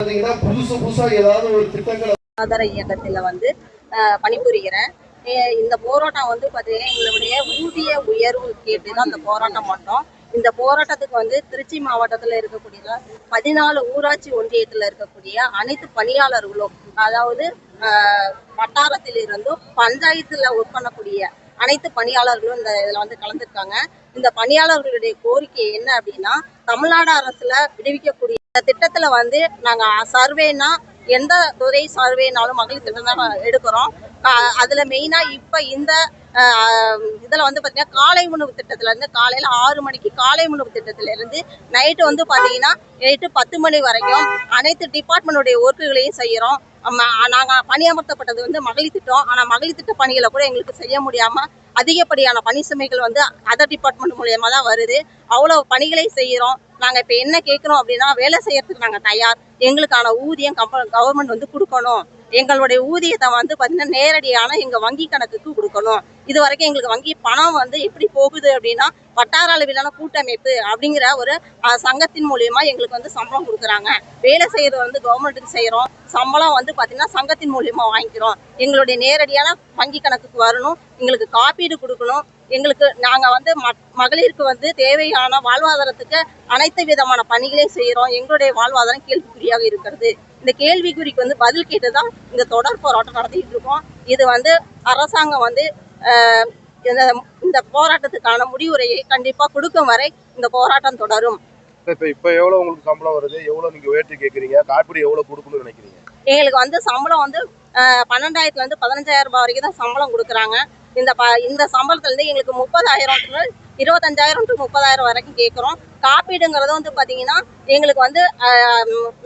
புதுசு புதுசா ஏதாவது ஒரு திட்டங்களை சுகாதார இயக்கத்தில் வந்து பணிபுரிகிறேன். இந்த போராட்டம் வந்து பார்த்தீங்கன்னா எங்களுடைய ஊதிய உயர்வு கேட்டு தான் இந்த போராட்டம் மட்டும் இந்த போராட்டத்துக்கு வந்து திருச்சி மாவட்டத்தில் இருக்கக்கூடிய பதினாலு ஊராட்சி ஒன்றியத்தில் இருக்கக்கூடிய அனைத்து பணியாளர்களும் அதாவது அஹ், வட்டாரத்தில் இருந்தும் பஞ்சாயத்தில் ஒர்க் பண்ணக்கூடிய அனைத்து பணியாளர்களும் இந்த இதில் வந்து கலந்துருக்காங்க. இந்த பணியாளர்களுடைய கோரிக்கை என்ன அப்படின்னா தமிழ்நாடு அரசுல விடுவிக்கக்கூடிய இந்த திட்டத்தில் வந்து நாங்கள் சர்வேனா எந்த துறை சர்வேனாலும் மகளிர் திட்டம் தான் எடுக்கிறோம். அதில் மெயினாக இப்போ இந்த இதில் வந்து பார்த்திங்கன்னா காலை உணவு திட்டத்திலேருந்து காலையில் ஆறு மணிக்கு காலை உணவு திட்டத்திலேருந்து நைட்டு வந்து பார்த்திங்கன்னா நைட்டு பத்து மணி வரைக்கும் அனைத்து டிபார்ட்மெண்ட்டுடைய ஒர்க்குகளையும் செய்கிறோம் நாங்கள் பணியமர்த்தப்பட்டது வந்து மகளிர் திட்டம். ஆனால் மகளிர் திட்ட பணிகளை கூட எங்களுக்கு செய்ய முடியாமல் அதிகப்படியான பணி சுமைகள் வந்து அதர் டிபார்ட்மெண்ட் மூலியமாக தான் வருது. அவ்வளோ பணிகளை செய்கிறோம் நாங்கள் இப்போ என்ன கேட்குறோம் அப்படின்னா வேலை செய்யறதுக்கு நாங்கள் தயார். எங்களுக்கான ஊதியம் கவர்மெண்ட் வந்து கொடுக்கணும். எங்களுடைய ஊதியத்தை வந்து பார்த்தீங்கன்னா நேரடியான எங்கள் வங்கி கணக்குக்கு கொடுக்கணும். இது வரைக்கும் எங்களுக்கு வங்கி பணம் வந்து எப்படி போகுது அப்படின்னா வட்டார அளவிலான கூட்டமைப்பு அப்படிங்கிற ஒரு சங்கத்தின் மூலியமா எங்களுக்கு வந்து சம்பளம் கொடுக்குறாங்க. வேலை செய்யறது வந்து கவர்மெண்ட்டுக்கு செய்யறோம். சம்பளம் வந்து பார்த்திங்கன்னா சங்கத்தின் மூலியமா வாங்கிக்கிறோம். எங்களுடைய நேரடியான வங்கி கணக்குக்கு வரணும். எங்களுக்கு காப்பீடு கொடுக்கணும். எங்களுக்கு நாங்கள் வந்து மகளிருக்கு வந்து தேவையான வாழ்வாதாரத்துக்கு அனைத்து விதமான பணிகளையும் செய்கிறோம் எங்களுடைய வாழ்வாதாரம் கேள்விக்குறியாக இருக்கிறது. இந்த கேள்விக்குறிக்கு வந்து பதில் கேட்டு தான் இந்த தொடர் போராட்டம் நடத்திட்டு இருக்கோம். இது வந்து அரசாங்கம் வந்து இந்த இந்த போராட்டத்துக்கான முடிவுரையை கண்டிப்பா கொடுக்கும் வரை இந்த போராட்டம் தொடரும். இப்ப இப்ப எவ்வளவு உங்களுக்கு சம்பளம் வருது? உயர்த்தி காப்பீடு எவ்வளவு கொடுக்கணும்னு நினைக்கிறீங்க? எங்களுக்கு வந்து சம்பளம் வந்து ஆஹ், பன்னெண்டாயிரத்துல இருந்து பதினஞ்சாயிரம் ரூபாய் வரைக்கும் தான் சம்பளம் கொடுக்குறாங்க. இந்த ப இந்த சம்பளத்துல இருந்து எங்களுக்கு முப்பதாயிரம் இருபத்தஞ்சாயிரம் டு முப்பதாயிரம் வரைக்கும் கேட்குறோம் காப்பீடுங்கிறது வந்து பார்த்தீங்கன்னா எங்களுக்கு வந்து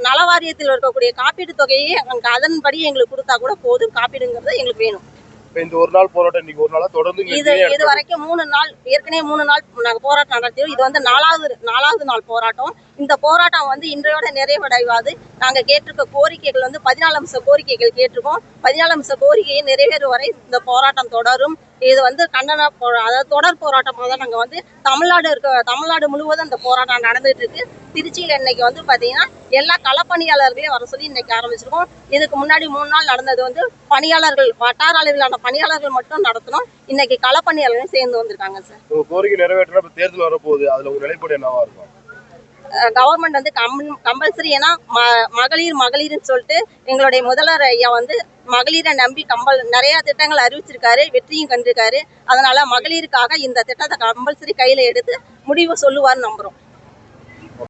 நல வாரியத்தில் இருக்கக்கூடிய காப்பீடு தொகையை அதன்படி எங்களுக்கு கொடுத்தா கூட போதும். காப்பீடுங்கிறது எங்களுக்கு வேணும். இந்த ஒரு நாள் போராட்டம் இன்னைக்கு ஒரு நாளா தொடர்ந்து. இது வரைக்கும் மூணு நாள் ஏற்கனவே மூணு நாள் நாங்க போராட்டம் நடத்தியோம் இது வந்து நாலாவது நாலாவது நாள் போராட்டம். இந்த போராட்டம் வந்து இன்றையோட நிறைவடைவாது. நாங்க கேட்டிருக்க கோரிக்கைகள் வந்து பதினாலு அம்ச கோரிக்கைகள் கேட்டிருக்கோம். பதினாலு அம்ச கோரிக்கையை நிறைவேறும் வரை இந்த போராட்டம் தொடரும். இது வந்து கண்டன போ அதாவது தொடர் போராட்டமாக தான் நாங்கள் வந்து தமிழ்நாடு இருக்க தமிழ்நாடு முழுவதும் அந்த போராட்டம் நடந்துட்டு இருக்கு திருச்சியில் இன்னைக்கு வந்து பார்த்தீங்கன்னா எல்லா களப்பணியாளர்களையும் வர சொல்லி இன்னைக்கு ஆரம்பிச்சிருக்கோம். இதுக்கு முன்னாடி மூணு நாள் நடந்தது வந்து பணியாளர்கள் வட்டார அளவிலான பணியாளர்கள் மட்டும் நடத்தணும். இன்னைக்கு களப்பணியாளர்களும் சேர்ந்து வந்திருக்காங்க சார். கோரிக்கை நிறைவேற்ற தேர்தல் வரப்போகுது. அதில் உங்க நிலைப்பாடு என்னவா இருக்கும்? கவர்மெண்ட் வந்து கம் கம்பல்சரி ஏன்னா ம- மகளிர் மகளிர்னு சொல்லிட்டு எங்களுடைய முதல்வர் ஐயா வந்து மகளிரை நம்பி கம்பல் நிறையா திட்டங்கள் அறிவிச்சிருக்காரு வெற்றியும் கண்டிருக்காரு. அதனால மகளிருக்காக இந்த திட்டத்தை கம்பல்சரி கையில் எடுத்து முடிவு சொல்லுவார்னு நம்புகிறோம்